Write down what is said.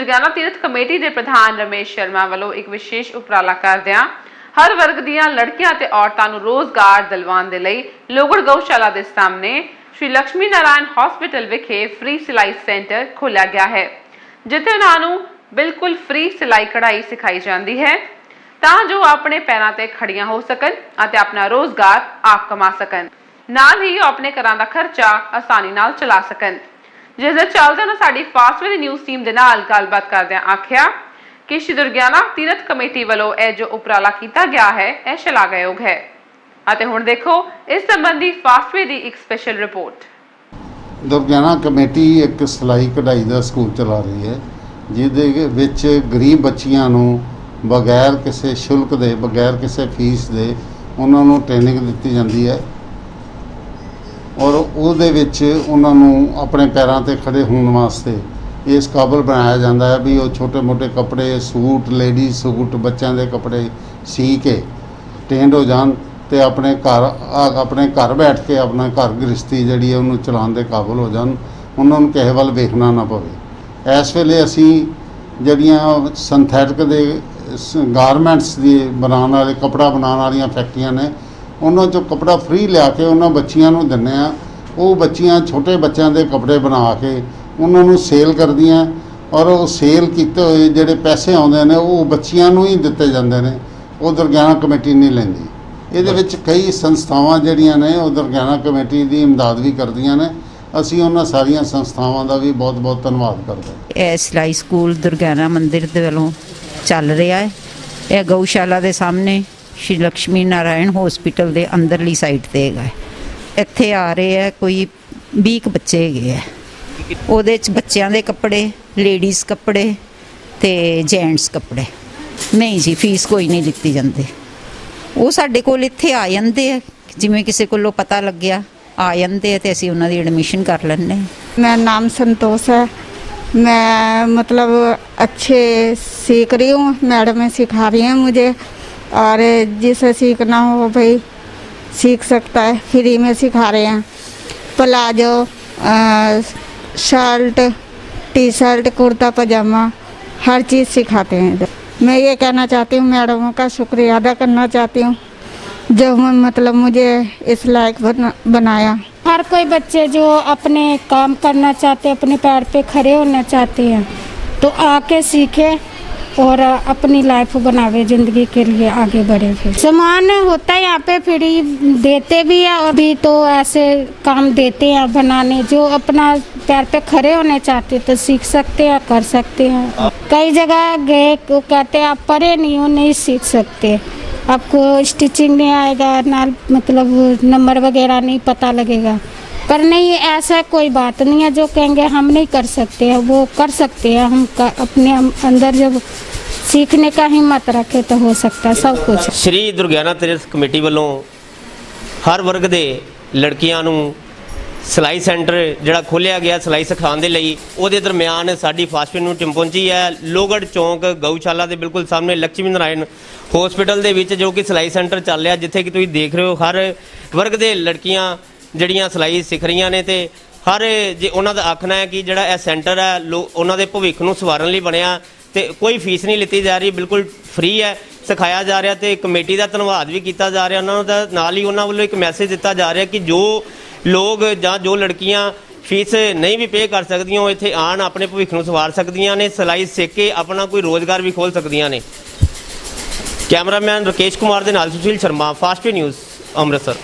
ਦੁਰਗਿਆਨਾ ਤੀਰਥ ਕਮੇਟੀ ਦੇ ਪ੍ਰਧਾਨ ਰਮੇਸ਼ ਸ਼ਰਮਾ ਵੱਲੋਂ ਇੱਕ ਵਿਸ਼ੇਸ਼ ਉਪਰਾਲਾ ਕਰਦਿਆਂ ਹਰ ਵਰਗ ਦੀਆਂ ਲੜਕੀਆਂ ਤੇ ਔਰਤਾਂ ਨੂੰ ਰੋਜ਼ਗਾਰ ਦਿਲਵਾਉਣ ਦੇ ਲਈ ਲੋਗੜ ਗਊਸ਼ਾਲਾ ਦੇ ਸਾਹਮਣੇ ਸ਼੍ਰੀ ਲక్ష్ਮੀ ਨਾਰਾਇਣ ਹਸਪੀਟਲ ਵਿਖੇ ਫ੍ਰੀ ਸਿਲਾਈ ਸੈਂਟਰ ਖੋਲ੍ਹਿਆ ਗਿਆ ਹੈ, ਜਿੱਥੇ ਉਹਨਾਂ ਨੂੰ ਬਿਲਕੁਲ ਫ੍ਰੀ ਸਿਲਾਈ ਕਢਾਈ ਸਿਖਾਈ ਜਾਂਦੀ ਹੈ, ਤਾਂ ਜੋ ਆਪਣੇ ਪੈਰਾਂ ਤੇ ਖੜੀਆਂ ਹੋ ਸਕਣ ਅਤੇ ਆਪਣਾ ਰੋਜ਼ਗਾਰ ਆਪ ਕਮਾ ਸਕਣ। ਨਾਲ ਹੀ ਆਪਣੇ ਘਰਾਂ ਦਾ ਖਰਚਾ ਆਸਾਨੀ ਨਾਲ ਚਲਾ ਸਕਣ। ਜਿਸ ਦੇ ਚੱਲਦੇ ਨਾ ਸਾਡੀ ਫਾਸਟਵੇ ਦੀ ਨਿਊਜ਼ ਟੀਮ ਦੇ ਨਾਲ ਗੱਲਬਾਤ ਕਰਦਿਆਂ ਆਖਿਆ ਕਿ ਸ਼੍ਰੀ ਦੁਰਗਿਆਨਾ ਤੀਰਥ ਕਮੇਟੀ ਵੱਲੋਂ ਇਹ ਜੋ ਉਪਰਾਲਾ ਕੀਤਾ ਗਿਆ ਹੈ, ਇਹ ਸ਼ਲਾਘਾਯੋਗ ਹੈ। ਅਤੇ ਹੁਣ ਦੇਖੋ, ਇਸ ਸੰਬੰਧੀ ਫਾਸਟਵੇ ਦੀ ਇੱਕ ਸਪੈਸ਼ਲ ਰਿਪੋਰਟ ਦੁਰਗਿਆਨਾ ਕਮੇਟੀ ਇੱਕ ਸਿਲਾਈ ਕਢਾਈ ਦਾ ਸਕੂਲ ਚਲਾ ਰਹੀ ਹੈ, ਜਿਹਦੇ ਵਿੱਚ ਗਰੀਬ ਬੱਚੀਆਂ ਨੂੰ ਬਗੈਰ ਕਿਸੇ ਸ਼ੁਲਕ ਦੇ, ਬਗੈਰ ਕਿਸੇ ਫੀਸ ਦੇ ਉਹਨਾਂ ਨੂੰ ਟ੍ਰੇਨਿੰਗ ਦਿੱਤੀ ਜਾਂਦੀ ਹੈ। ਔਰ ਉਹਦੇ ਵਿੱਚ ਉਹਨਾਂ ਨੂੰ ਆਪਣੇ ਪੈਰਾਂ ਤੇ ਖੜੇ ਹੋਣ ਵਾਸਤੇ ਇਸ ਕਾਬਲ ਬਣਾਇਆ ਜਾਂਦਾ ਹੈ ਵੀ ਉਹ ਛੋਟੇ-ਮੋਟੇ ਕੱਪੜੇ, ਸੂਟ ਲੇਡੀ ਸੂਟ, ਬੱਚਿਆਂ ਦੇ ਕੱਪੜੇ ਸੀ ਕੇ ਟ੍ਰੇਨਡ ਹੋ ਜਾਣ ਤੇ ਆਪਣੇ ਘਰ ਆਪਣੇ ਘਰ ਬੈਠ ਕੇ ਆਪਣਾ ਘਰ ਗ੍ਰਸਤੀ ਜਿਹੜੀ ਹੈ ਉਹਨੂੰ ਚਲਾਉਣ ਦੇ ਕਾਬਲ ਹੋ ਜਾਣ। ਉਹਨਾਂ ਨੂੰ ਕਿਸੇ ਵੱਲ ਵੇਖਣਾ ਨਾ ਪਵੇ। ਇਸ ਵੇਲੇ ਅਸੀਂ ਜਿਹੜੀਆਂ ਸਿੰਥੈਟਿਕ ਦੇ ਗਾਰਮੈਂਟਸ ਦੀ ਬਣਾਉਣ ਵਾਲੇ, ਕਪੜਾ ਬਣਾਉਣ ਵਾਲੀਆਂ ਫੈਕਟਰੀਆਂ ਨੇ ਉਹਨਾਂ ਚੋਂ ਕਪੜਾ ਫ੍ਰੀ ਲਿਆ ਕੇ ਉਹਨਾਂ ਬੱਚੀਆਂ ਨੂੰ ਦਿੰਦੇ ਆ ਉਹ ਬੱਚੀਆਂ ਛੋਟੇ ਬੱਚਿਆਂ ਦੇ ਕੱਪੜੇ ਬਣਾ ਕੇ ਉਹਨਾਂ ਨੂੰ ਸੇਲ ਕਰਦੀਆਂ ਔਰ ਉਹ ਸੇਲ ਕੀਤੇ ਹੋਏ ਜਿਹੜੇ ਪੈਸੇ ਆਉਂਦੇ ਨੇ ਉਹ ਬੱਚੀਆਂ ਨੂੰ ਹੀ ਦਿੱਤੇ ਜਾਂਦੇ ਨੇ। ਉਹ ਦੁਰਗਿਆਨਾ ਕਮੇਟੀ ਨਹੀਂ ਲੈਂਦੀ। ਇਹਦੇ ਵਿੱਚ ਕਈ ਸੰਸਥਾਵਾਂ ਜਿਹੜੀਆਂ ਨੇ ਉਹ ਦੁਰਗਿਆਨਾ ਕਮੇਟੀ ਦੀ ਇਮਦਾਦ ਵੀ ਕਰਦੀਆਂ ਨੇ। ਅਸੀਂ ਉਹਨਾਂ ਸਾਰੀਆਂ ਸੰਸਥਾਵਾਂ ਦਾ ਵੀ ਬਹੁਤ-ਬਹੁਤ ਧੰਨਵਾਦ ਕਰਦੇ ਹਾਂ। ਇਹ ਸਿਲਾਈ ਸਕੂਲ ਦੁਰਗਿਆਨਾ ਮੰਦਿਰ ਦੇ ਵੱਲੋਂ ਚੱਲ ਰਿਹਾ ਹੈ। ਇਹ ਗਊਸ਼ਾਲਾ ਦੇ ਸਾਹਮਣੇ ਸ਼੍ਰੀ ਲక్ష్ਮੀ ਨਾਰਾਇਣ ਹਸਪੀਟਲ ਦੇ ਅੰਦਰਲੀ ਸਾਈਡ ਤੇ ਹੈਗਾ ਇੱਥੇ ਆ ਰਹੇ ਹੈ ਕੋਈ 20 ਬੱਚੇ ਹੈਗੇ ਹੈ। ਉਹਦੇ ਚ ਬੱਚਿਆਂ ਦੇ ਕੱਪੜੇ ਲੇਡੀਜ਼ ਕੱਪੜੇ ਤੇ ਜੈਂਟਸ ਕੱਪੜੇ। ਨਹੀਂ ਜੀ ਫੀਸ ਕੋਈ ਨਹੀਂ ਦਿੱਤੀ ਜਾਂਦੀ। ਉਹ ਸਾਡੇ ਕੋਲ ਇੱਥੇ ਆ ਜਾਂਦੇ ਹੈ। ਜਿਵੇਂ ਕਿਸੇ ਕੋਲੋਂ ਪਤਾ ਲੱਗਿਆ, ਆ ਜਾਂਦੇ ਆ ਤੇ ਅਸੀਂ ਉਹਨਾਂ ਦੀ ਐਡਮਿਸ਼ਨ ਕਰ ਲੈਂਦੇ ਮੈਂ ਨਾਮ ਸੰਤੋਸ਼ ਹੈ। मैं मतलब अच्छे सीख रही हूँ मैडम ਸਿਖਾ रही हैं मुझे और जिसे सीखना हो भाई सीख सकता है फ्री में सिखा रहे हैं प्लाजो अ, shirt T shirt kurta pyjama हर चीज़ सिखाते हैं इधर मैं ये कहना चाहती हूँ मैडमों का शुक्रिया अदा करना चाहती हूँ जो मैं मतलब मुझे इस लायक बना, बनाया हर कोई बच्चे जो अपने काम करना चाहते हैं अपने पैर पे खड़े होना चाहते हैं तो आके सीखे और अपनी लाइफ बनावे, ज़िंदगी के लिए आगे बढ़े फिर। सामान होता है यहाँ पे, फ्री देते भी है और भी तो ऐसे काम देते हैं बनाने, जो अपना पैर पे खड़े होने चाहते तो सीख सकते हैं, कर सकते हैं। कई जगह गए कहते हैं, आप पढ़े नहीं हो, नहीं सीख सकते। आपको स्टिचिंग नहीं आएगा ना मतलब नंबर वगैरह नहीं पता लगेगा। पर नहीं ऐसा कोई बात नहीं है जो कहेंगे हम नहीं कर सकते हैं वो कर सकते हैं हम कर, अपने अंदर जब सीखने का हिम्मत रखे तो हो ਸਕਦਾ ਹੈ ਸਭ ਕੁਝ ਸ਼੍ਰੀ ਦੁਰਗਿਆਨਾ ਤੀਰਥ ਕਮੇਟੀ ਵੱਲੋਂ ਹਰ ਵਰਗ ਦੇ ਲੜਕੀਆਂ ਨੂੰ ਸਿਲਾਈ ਸੈਂਟਰ ਜਿਹੜਾ ਖੋਲ੍ਹਿਆ ਗਿਆ ਸਿਲਾਈ ਸਿਖਾਉਣ ਦੇ ਲਈ ਉਹਦੇ ਦਰਮਿਆਨ ਸਾਡੀ ਫਾਸਟਫਿਨ ਨੂੰ ਟੀਮ ਪਹੁੰਚੀ ਹੈ। ਲੋਗੜ ਚੌਂਕ ਗਊਸ਼ਾਲਾ ਦੇ ਬਿਲਕੁਲ ਸਾਹਮਣੇ ਲక్ష్ਮੀ ਨਾਰਾਇਣ ਹਸਪੀਟਲ ਦੇ ਵਿੱਚ ਜੋ ਕਿ ਸਿਲਾਈ ਸੈਂਟਰ ਚੱਲ ਰਿਹਾ ਜਿੱਥੇ ਕਿ ਤੁਸੀਂ ਦੇਖ ਰਹੇ ਹੋ ਹਰ ਵਰਗ ਦੇ ਲੜਕੀਆਂ ਜਿਹੜੀਆਂ ਸਿਲਾਈ ਸਿੱਖ ਰਹੀਆਂ ਨੇ ਤੇ ਹਰ ਜੇ ਉਹਨਾਂ ਦਾ ਆਖਣਾ ਹੈ ਕਿ ਜਿਹੜਾ ਇਹ ਸੈਂਟਰ ਹੈ, ਲੋ- ਉਹਨਾਂ ਦੇ ਭਵਿੱਖ ਨੂੰ ਸਵਾਰਨ ਲਈ ਬਣਿਆ ਤੇ ਕੋਈ ਫੀਸ ਨਹੀਂ ਲਿੱਤੀ ਜਾ ਰਹੀ, ਬਿਲਕੁਲ ਫ੍ਰੀ ਹੈ, ਸਿਖਾਇਆ ਜਾ ਰਿਹਾ ਤੇ ਕਮੇਟੀ ਦਾ ਧੰਨਵਾਦ ਵੀ ਕੀਤਾ ਜਾ ਰਿਹਾ, ਉਹਨਾਂ ਦਾ ਨਾਲ ਹੀ ਉਹਨਾਂ ਵੱਲੋਂ ਇੱਕ ਮੈਸੇਜ ਦਿੱਤਾ ਜਾ ਰਿਹਾ ਕਿ ਜੋ ਲੋਕ ਜਾਂ ਜੋ ਲੜਕੀਆਂ ਫੀਸ ਨਹੀਂ ਵੀ ਪੇ ਕਰ ਸਕਦੀਆਂ, ਉਹ ਇੱਥੇ ਆਣ ਆਪਣੇ ਭਵਿੱਖ ਨੂੰ ਸਵਾਰ ਸਕਦੀਆਂ ਨੇ, ਸਿਲਾਈ ਸਿੱਖ ਕੇ ਆਪਣਾ ਕੋਈ ਰੋਜ਼ਗਾਰ ਵੀ ਖੋਲ ਸਕਦੀਆਂ ਨੇ। ਕੈਮਰਾਮੈਨ ਰਕੇਸ਼ ਕੁਮਾਰ ਦੇ ਨਾਲ ਸੁਸ਼ੀਲ ਸ਼ਰਮਾ, ਫਾਸਟ ਨਿਊਜ਼, ਅੰਮ੍ਰਿਤਸਰ।